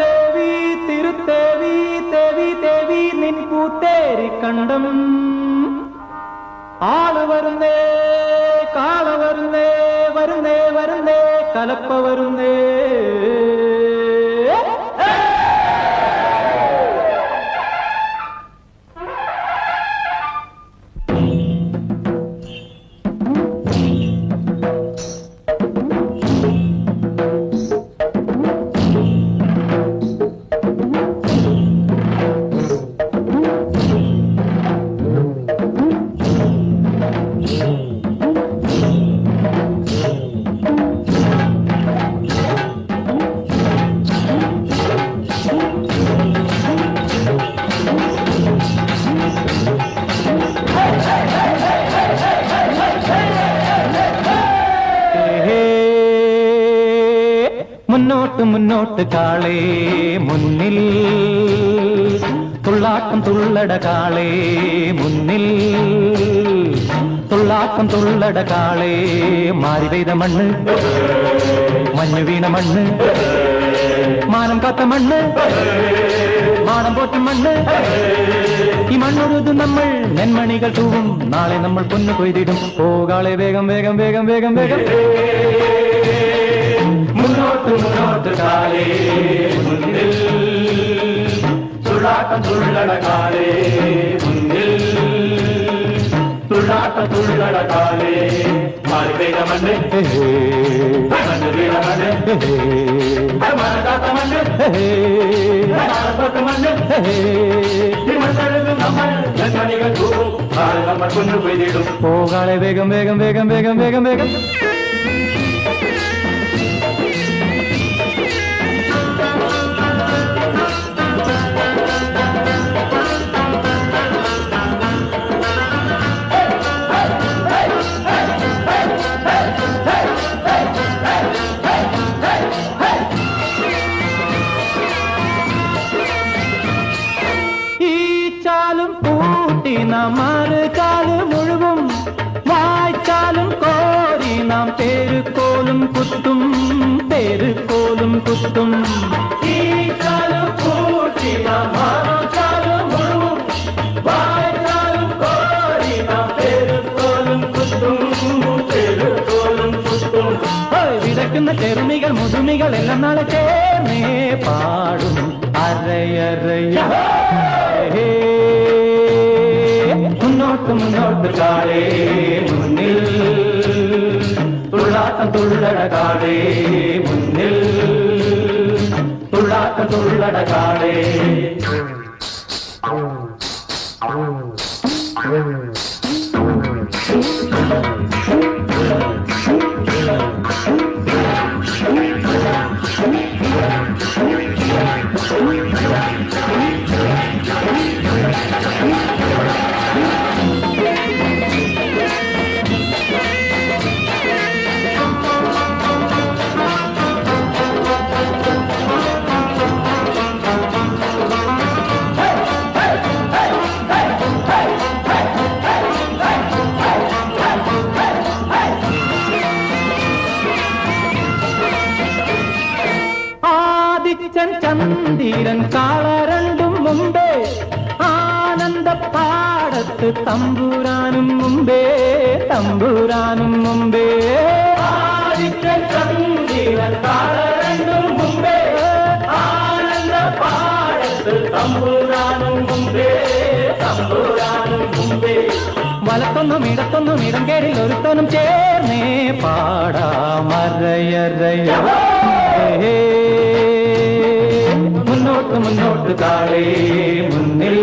தேவி திருத்தேவி தேவி தேவி நின் கூத்தேரி கண்டம். ஆளு வருந்தே கால வருந்தே வருந்தே வருந்தே கலப்ப வருந்தே. മുന്നോട്ട് മുന്നോട്ട് കാളേ മുന്നിൽ. തുള്ളാട്ടം തുള്ളട കാളേ മുന്നിൽ. തുള്ളാട്ടം തുള്ളട കാളേ മാറി പെയ്ത മണ്ണ്. മഞ്ഞു വീണ മണ്ണ്. മാനം കാത്ത മണ്ണ്. മാനം പോറ്റ മണ്ണ്. ഈ മണ്ണുരുത് നമ്മൾ നെന്മണികൾ തൂവും. നാളെ നമ്മൾ പൊന്നു കൊയ്തിടും പോകാളെ വേഗം വേഗം വേഗം വേഗം വേഗം. മുന്നോട്ട് മുന്നോട്ട് കാലേ മുന്നിൽ തുള്ളാട്ടം തുള്ളട കാലേ മുന്നിൽ തുള്ളാട്ടം തുള്ളട കാലേ മാറി പെയ്ത മണ്ണ് മണ്ണ് വീണ മണ്ണ് മനം കാത്ത മണ്ണ് മാനം പോറ്റും മണ്ണ് പോകാളെ വേഗം വേഗം വേഗം വേഗം വേഗം വേഗം പൂട്ടി നാം മറുകാൽ മുഴുവും വായിച്ചാലും കോരി നാം പേരുകോലും കുത്തും പേരുകോലും കുത്തും. ഈ പേരുകോലും കുത്തും കുത്തും. ഹേയ്, വിതയ്ക്കുന്ന ചെറുമികൾ മുതുമികൾ എല്ലാം നാളെ ചേർന്നേ പാടും. അരയറയ ഹേ, முன்னோட்டம் முன்னோட்டுக்காரே முன்னில் துள்ளாட்டம் துள்ளடகாரே முன்னில் துள்ளாட்டம் துள்ளடகாரே കാളേ ആദിത്യൻ ചന്ദിരൻ കാള രണ്ടും മുമ്പേ ആനന്ദ പാടത്ത് തമ്പുരാനും മുമ്പേ തമ്പുരാനും മുമ്പേ ആദിത്യൻ ചന്ദിരൻ കാള രണ്ടും മുമ്പേ ആനന്ദ പാടത്ത് തമ്പുരാനും മുമ്പേ തമ്പുരാനും മുമ്പേ വലത്തൊന്നും ഇടത്തൊന്നും ഇടം കേടിൽ ഒരുത്തനും ചേർന്നേ പാടാമറയറയ മുന്നോട്ട് മുന്നോട്ട് മുന്നിൽ.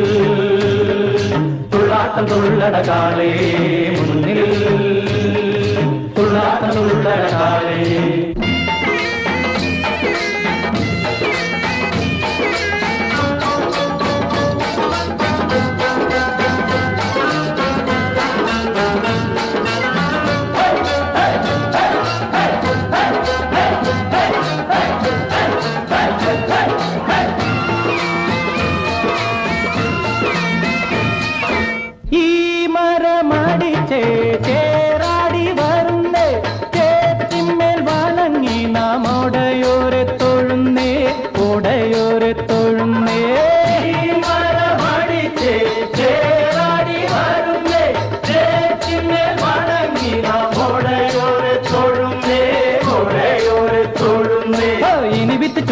തുള്ളാട്ടം തുള്ളട കാളേ മുന്നിൽ. തുള്ളാട്ടം തുള്ളട കാളേ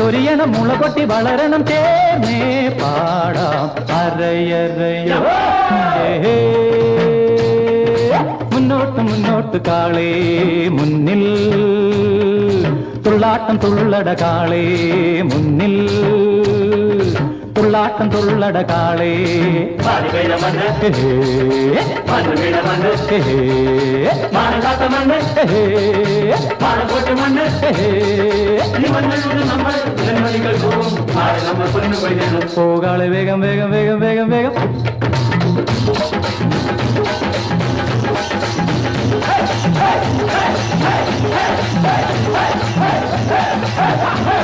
ചൊരിയണം മുള കൊട്ടി വളരണം ചേർന്നേ പാടാം അരയറയോ ഏഹേ. മുന്നോട്ട് മുന്നോട്ട് കാളേ മുന്നിൽ തുള്ളാട്ടം തുള്ളട കാളേ മുന്നിൽ புல்லாட்டம் சொல்லட காளே போகாளே வேகம் வேகம் வேகம் வேகம் வேகம் Hey! Hey! Hey! Hey! Hey! Hey! Hey! Hey! Hey!